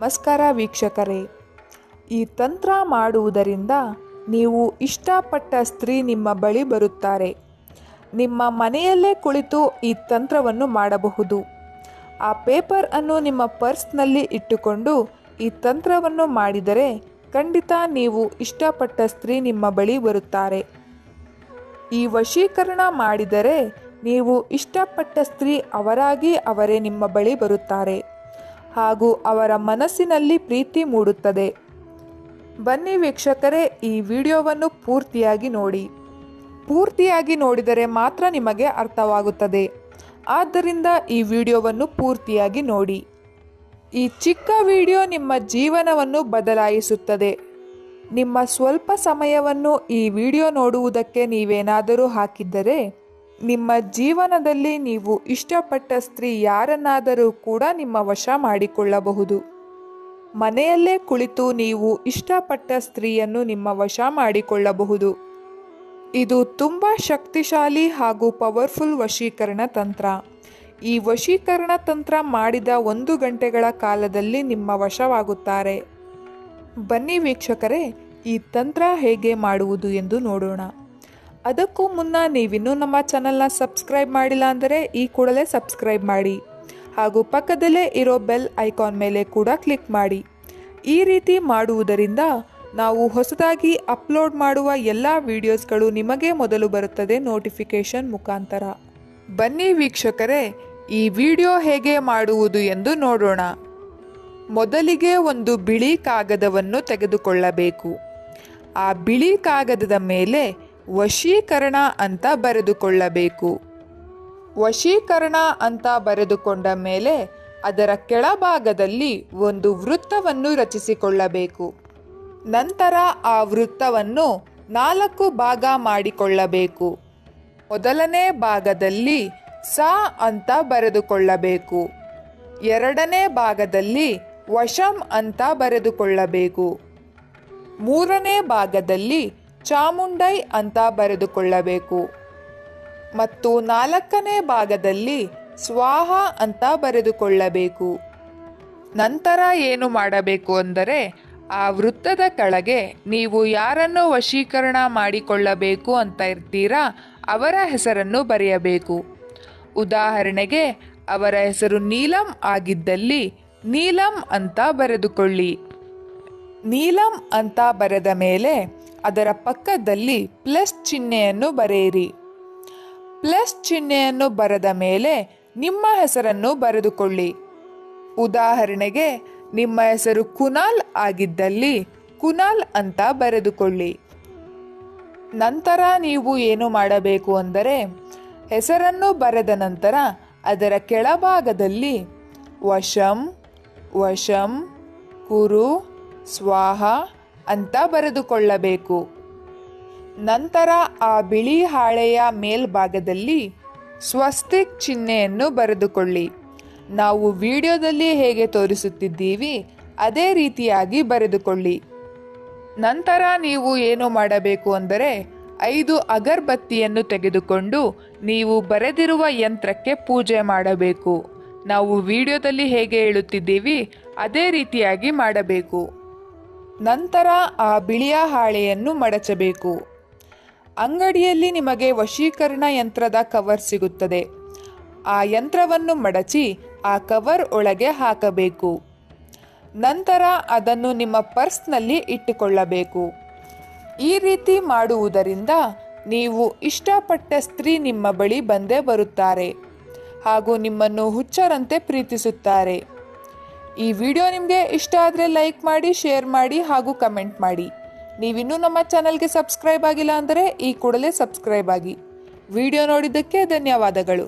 ನಮಸ್ಕಾರ ವೀಕ್ಷಕರೇ. ಈ ತಂತ್ರ ಮಾಡುವುದರಿಂದ ನೀವು ಇಷ್ಟಪಟ್ಟ ಸ್ತ್ರೀ ನಿಮ್ಮ ಬಳಿ ಬರುತ್ತಾರೆ. ನಿಮ್ಮ ಮನೆಯಲ್ಲೇ ಕುಳಿತು ಈ ತಂತ್ರವನ್ನು ಮಾಡಬಹುದು. ಆ ಪೇಪರ್ ಅನ್ನು ನಿಮ್ಮ ಪರ್ಸ್ನಲ್ಲಿ ಇಟ್ಟುಕೊಂಡು ಈ ತಂತ್ರವನ್ನು ಮಾಡಿದರೆ ಖಂಡಿತ ನೀವು ಇಷ್ಟಪಟ್ಟ ಸ್ತ್ರೀ ನಿಮ್ಮ ಬಳಿ ಬರುತ್ತಾರೆ. ಈ ವಶೀಕರಣ ಮಾಡಿದರೆ ನೀವು ಇಷ್ಟಪಟ್ಟ ಸ್ತ್ರೀ ಅವರಾಗಿ ಅವರೇ ನಿಮ್ಮ ಬಳಿ ಬರುತ್ತಾರೆ. ಹಾಗೂ ಅವರ ಮನಸ್ಸಿನಲ್ಲಿ ಪ್ರೀತಿ ಮೂಡುತ್ತದೆ. ಬನ್ನಿ ವೀಕ್ಷಕರೇ, ಈ ವಿಡಿಯೋವನ್ನು ಪೂರ್ತಿಯಾಗಿ ನೋಡಿ. ಪೂರ್ತಿಯಾಗಿ ನೋಡಿದರೆ ಮಾತ್ರ ನಿಮಗೆ ಅರ್ಥವಾಗುತ್ತದೆ. ಆದ್ದರಿಂದ ಈ ವಿಡಿಯೋವನ್ನು ಪೂರ್ತಿಯಾಗಿ ನೋಡಿ. ಈ ಚಿಕ್ಕ ವಿಡಿಯೋ ನಿಮ್ಮ ಜೀವನವನ್ನು ಬದಲಾಯಿಸುತ್ತದೆ. ನಿಮ್ಮ ಸ್ವಲ್ಪ ಸಮಯವನ್ನು ಈ ವಿಡಿಯೋ ನೋಡುವುದಕ್ಕೆ ನೀವೇನಾದರೂ ಹಾಕಿದ್ದರೆ ನಿಮ್ಮ ಜೀವನದಲ್ಲಿ ನೀವು ಇಷ್ಟಪಟ್ಟ ಸ್ತ್ರೀ ಯಾರನ್ನಾದರೂ ಕೂಡ ನಿಮ್ಮ ವಶ ಮಾಡಿಕೊಳ್ಳಬಹುದು. ಮನೆಯಲ್ಲೇ ಕುಳಿತು ನೀವು ಇಷ್ಟಪಟ್ಟ ಸ್ತ್ರೀಯನ್ನು ನಿಮ್ಮ ವಶ ಮಾಡಿಕೊಳ್ಳಬಹುದು. ಇದು ತುಂಬ ಶಕ್ತಿಶಾಲಿ ಹಾಗೂ ಪವರ್ಫುಲ್ ವಶೀಕರಣ ತಂತ್ರ. ಈ ವಶೀಕರಣ ತಂತ್ರ ಮಾಡಿದ ಒಂದು ಗಂಟೆಗಳ ಕಾಲದಲ್ಲಿ ನಿಮ್ಮ ವಶವಾಗುತ್ತಾರೆ. ಬನ್ನಿ ವೀಕ್ಷಕರೇ, ಈ ತಂತ್ರ ಹೇಗೆ ಮಾಡುವುದು ಎಂದು ನೋಡೋಣ. ಅದಕ್ಕೂ ಮುನ್ನ ನೀವಿನ್ನೂ ನಮ್ಮ ಚಾನಲ್ನ ಸಬ್ಸ್ಕ್ರೈಬ್ ಮಾಡಿಲ್ಲ ಅಂದರೆ ಈ ಕೂಡಲೇ ಸಬ್ಸ್ಕ್ರೈಬ್ ಮಾಡಿ. ಹಾಗೂ ಪಕ್ಕದಲ್ಲೇ ಇರೋ ಬೆಲ್ ಐಕಾನ್ ಮೇಲೆ ಕೂಡ ಕ್ಲಿಕ್ ಮಾಡಿ. ಈ ರೀತಿ ಮಾಡುವುದರಿಂದ ನಾವು ಹೊಸದಾಗಿ ಅಪ್ಲೋಡ್ ಮಾಡುವ ಎಲ್ಲ ವಿಡಿಯೋಸ್ಗಳು ನಿಮಗೆ ಮೊದಲು ಬರುತ್ತದೆ ನೋಟಿಫಿಕೇಶನ್ ಮುಖಾಂತರ. ಬನ್ನಿ ವೀಕ್ಷಕರೇ, ಈ ವಿಡಿಯೋ ಹೇಗೆ ಮಾಡುವುದು ಎಂದು ನೋಡೋಣ. ಮೊದಲಿಗೆ ಒಂದು ಬಿಳಿ ಕಾಗದವನ್ನು ತೆಗೆದುಕೊಳ್ಳಬೇಕು. ಆ ಬಿಳಿ ಕಾಗದದ ಮೇಲೆ ವಶೀಕರಣ ಅಂತ ಬರೆದುಕೊಳ್ಳಬೇಕು. ವಶೀಕರಣ ಅಂತ ಬರೆದುಕೊಂಡ ಮೇಲೆ ಅದರ ಕೆಳಭಾಗದಲ್ಲಿ ಒಂದು ವೃತ್ತವನ್ನು ರಚಿಸಿಕೊಳ್ಳಬೇಕು. ನಂತರ ಆ ವೃತ್ತವನ್ನು ನಾಲ್ಕು ಭಾಗ ಮಾಡಿಕೊಳ್ಳಬೇಕು. ಮೊದಲನೇ ಭಾಗದಲ್ಲಿ ಸ ಅಂತ ಬರೆದುಕೊಳ್ಳಬೇಕು. ಎರಡನೇ ಭಾಗದಲ್ಲಿ ವಶಂ ಅಂತ ಬರೆದುಕೊಳ್ಳಬೇಕು. ಮೂರನೇ ಭಾಗದಲ್ಲಿ ಚಾಮುಂಡೈ ಅಂತ ಬರೆದುಕೊಳ್ಳಬೇಕು. ಮತ್ತು ನಾಲ್ಕನೇ ಭಾಗದಲ್ಲಿ ಸ್ವಾಹ ಅಂತ ಬರೆದುಕೊಳ್ಳಬೇಕು. ನಂತರ ಏನು ಮಾಡಬೇಕು ಅಂದರೆ, ಆ ವೃತ್ತದ ಕೆಳಗೆ ನೀವು ಯಾರನ್ನು ವಶೀಕರಣ ಮಾಡಿಕೊಳ್ಳಬೇಕು ಅಂತ ಇರ್ತೀರಾ, ಅವರ ಹೆಸರನ್ನು ಬರೆಯಬೇಕು. ಉದಾಹರಣೆಗೆ, ಅವರ ಹೆಸರು ನೀಲಂ ಆಗಿದ್ದಲ್ಲಿ ನೀಲಂ ಅಂತ ಬರೆದುಕೊಳ್ಳಿ. ನೀಲಂ ಅಂತ ಬರೆದ ಮೇಲೆ ಅದರ ಪಕ್ಕದಲ್ಲಿ ಪ್ಲಸ್ ಚಿಹ್ನೆಯನ್ನು ಬರೆಯಿರಿ. ಪ್ಲಸ್ ಚಿಹ್ನೆಯನ್ನು ಬರೆದ ಮೇಲೆ ನಿಮ್ಮ ಹೆಸರನ್ನು ಬರೆದುಕೊಳ್ಳಿ. ಉದಾಹರಣೆಗೆ, ನಿಮ್ಮ ಹೆಸರು ಕುನಾಲ್ ಆಗಿದ್ದಲ್ಲಿ ಕುನಾಲ್ ಅಂತ ಬರೆದುಕೊಳ್ಳಿ. ನಂತರ ನೀವು ಏನು ಮಾಡಬೇಕು ಅಂದರೆ, ಹೆಸರನ್ನು ಬರೆದ ನಂತರ ಅದರ ಕೆಳಭಾಗದಲ್ಲಿ ವಶಂ ವಶಂ, ಕುರು, ಸ್ವಾಹ ಅಂತ ಬರೆದುಕೊಳ್ಳಬೇಕು. ನಂತರ ಆ ಬಿಳಿ ಹಾಳೆಯ ಮೇಲ್ಭಾಗದಲ್ಲಿ ಸ್ವಸ್ತಿಕ್ ಚಿಹ್ನೆಯನ್ನು ಬರೆದುಕೊಳ್ಳಿ. ನಾವು ವಿಡಿಯೋದಲ್ಲಿ ಹೇಗೆ ತೋರಿಸುತ್ತಿದ್ದೀವಿ, ಅದೇ ರೀತಿಯಾಗಿ ಬರೆದುಕೊಳ್ಳಿ. ನಂತರ ನೀವು ಏನು ಮಾಡಬೇಕು ಅಂದರೆ, ಐದು ಅಗರ್ಬತ್ತಿಯನ್ನು ತೆಗೆದುಕೊಂಡು ನೀವು ಬರೆದಿರುವ ಯಂತ್ರಕ್ಕೆ ಪೂಜೆ ಮಾಡಬೇಕು. ನಾವು ವಿಡಿಯೋದಲ್ಲಿ ಹೇಗೆ ಹೇಳುತ್ತಿದ್ದೀವಿ, ಅದೇ ರೀತಿಯಾಗಿ ಮಾಡಬೇಕು. ನಂತರ ಆ ಬಿಳಿಯ ಹಾಳೆಯನ್ನು ಮಡಚಬೇಕು. ಅಂಗಡಿಯಲ್ಲಿ ನಿಮಗೆ ವಶೀಕರಣ ಯಂತ್ರದ ಕವರ್ ಸಿಗುತ್ತದೆ. ಆ ಯಂತ್ರವನ್ನು ಮಡಚಿ ಆ ಕವರ್ ಒಳಗೆ ಹಾಕಬೇಕು. ನಂತರ ಅದನ್ನು ನಿಮ್ಮ ಪರ್ಸ್ನಲ್ಲಿ ಇಟ್ಟುಕೊಳ್ಳಬೇಕು. ಈ ರೀತಿ ಮಾಡುವುದರಿಂದ ನೀವು ಇಷ್ಟಪಟ್ಟ ಸ್ತ್ರೀ ನಿಮ್ಮ ಬಳಿ ಬಂದೇ ಬರುತ್ತಾರೆ ಹಾಗೂ ನಿಮ್ಮನ್ನು ಹುಚ್ಚರಂತೆ ಪ್ರೀತಿಸುತ್ತಾರೆ. ಈ ವಿಡಿಯೋ ನಿಮಗೆ ಇಷ್ಟ ಆದರೆ ಲೈಕ್ ಮಾಡಿ, ಶೇರ್ ಮಾಡಿ ಹಾಗೂ ಕಮೆಂಟ್ ಮಾಡಿ. ನೀವಿನ್ನೂ ನಮ್ಮ ಚಾನಲ್ಗೆ ಸಬ್ಸ್ಕ್ರೈಬ್ ಆಗಿಲ್ಲ ಅಂದರೆ ಈ ಕೂಡಲೇ ಸಬ್ಸ್ಕ್ರೈಬ್ ಆಗಿ. ವಿಡಿಯೋ ನೋಡಿದ್ದಕ್ಕೆ ಧನ್ಯವಾದಗಳು.